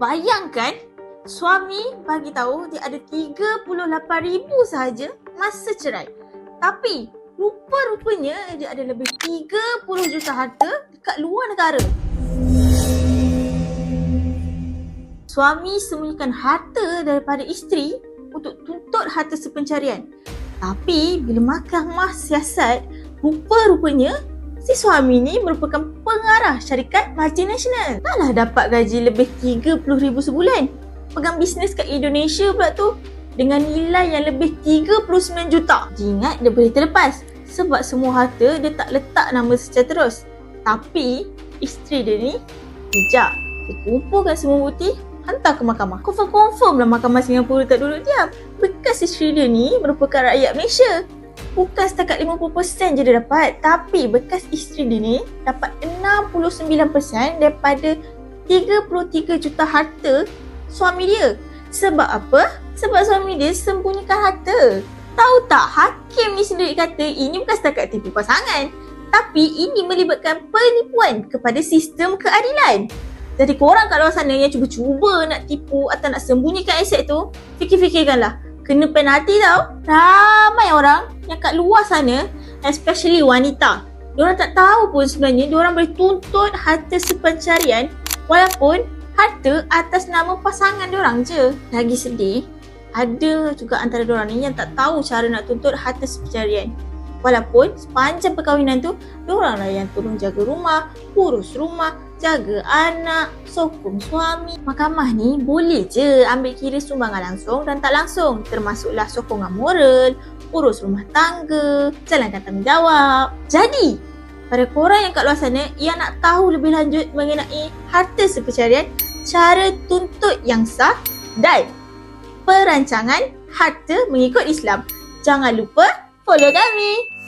Bayangkan suami bagi tahu dia ada 38,000 sahaja masa cerai. Tapi rupa-rupanya dia ada lebih 30 juta harta dekat luar negara. Suami sembunyikan harta daripada isteri untuk tuntut harta sepencarian. Tapi bila mahkamah siasat, rupa-rupanya si suami ni merupakan pengarah syarikat multinasional. Taklah dapat gaji lebih RM30,000 sebulan. Pegang bisnes kat Indonesia pula tu dengan nilai yang lebih 39 juta. Dia ingat dia boleh terlepas sebab semua harta dia tak letak nama secara terus. Tapi isteri dia ni bijak. Dia kumpulkan semua bukti hantar ke mahkamah. Confirm-confirm lah mahkamah Singapura tak duduk diam. Bekas isteri dia ni merupakan rakyat Malaysia. Bukan setakat 50% je dia dapat. Tapi bekas isteri dia ni dapat 69% daripada 33 juta harta suami dia. Sebab apa? Sebab suami dia sembunyikan harta. Tahu tak hakim ni sendiri kata ini bukan setakat tipu pasangan. Tapi ini melibatkan penipuan kepada sistem keadilan. Jadi korang kat luar sana yang cuba-cuba nak tipu atau nak sembunyikan aset tu, fikir-fikirkanlah. Kena penalti tau. Ramai orang yang kat luar sana, especially wanita. Diorang tak tahu pun sebenarnya diorang boleh tuntut harta sepencarian walaupun harta atas nama pasangan diorang je. Lagi sedih, ada juga antara diorang ni yang tak tahu cara nak tuntut harta sepencarian. Walaupun sepanjang perkahwinan tu, diorang lah yang tolong jaga rumah, urus rumah, jaga anak, sokong suami. Mahkamah ni boleh je ambil kira sumbangan langsung dan tak langsung. Termasuklah sokongan moral, urus rumah tangga, jalankan tanggungjawab. Jadi, pada korang yang kat luar sana yang nak tahu lebih lanjut mengenai harta sepencarian, cara tuntut yang sah dan perancangan harta mengikut Islam. Jangan lupa 我流干咪